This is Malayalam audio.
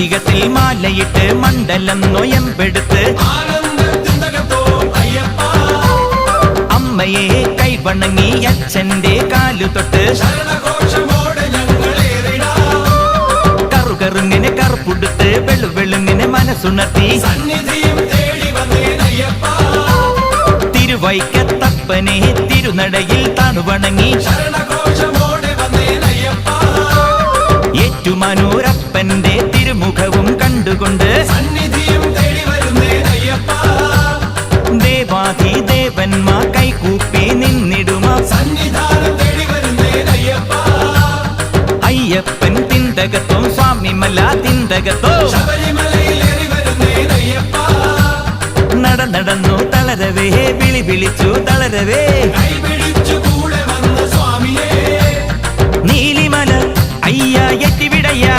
വൃശ്ചികത്തിൽ മാലയിട്ട് മണ്ഡലം നൊയമ്പെടുത്ത് അമ്മയെ കൈവണങ്ങി അച്ഛന്റെ കാലു തൊട്ട് കറുകറുങ്ങിനെ കറുപ്പുടുത്ത് വെളുവെളുങ്ങിനെ മനസ്സുണർത്തി തിരുവൈക്കത്തപ്പനെ തിരുനടയിൽ താണുവണങ്ങി ഏറ്റുമാനൂരപ്പന്റെ തിരുമുഖവും കൊണ്ട് സന്നിധിയും തേടി വരുന്നേ അയ്യപ്പ. ദേവാധി ദേവന്മാർ കൈകൂപ്പി നിന്നിടുമ. സന്നിധാനം അയ്യപ്പൻ തിണ്ടകത്തോ സ്വാമിമല തിന്തകത്തോ ശബരിമലയിലേറി നട നടന്നു തളരവേ വിളി വിളിച്ചു തളരവേ. കൂടെ നീലിമല അയ്യ എത്തിവിടയ്യാ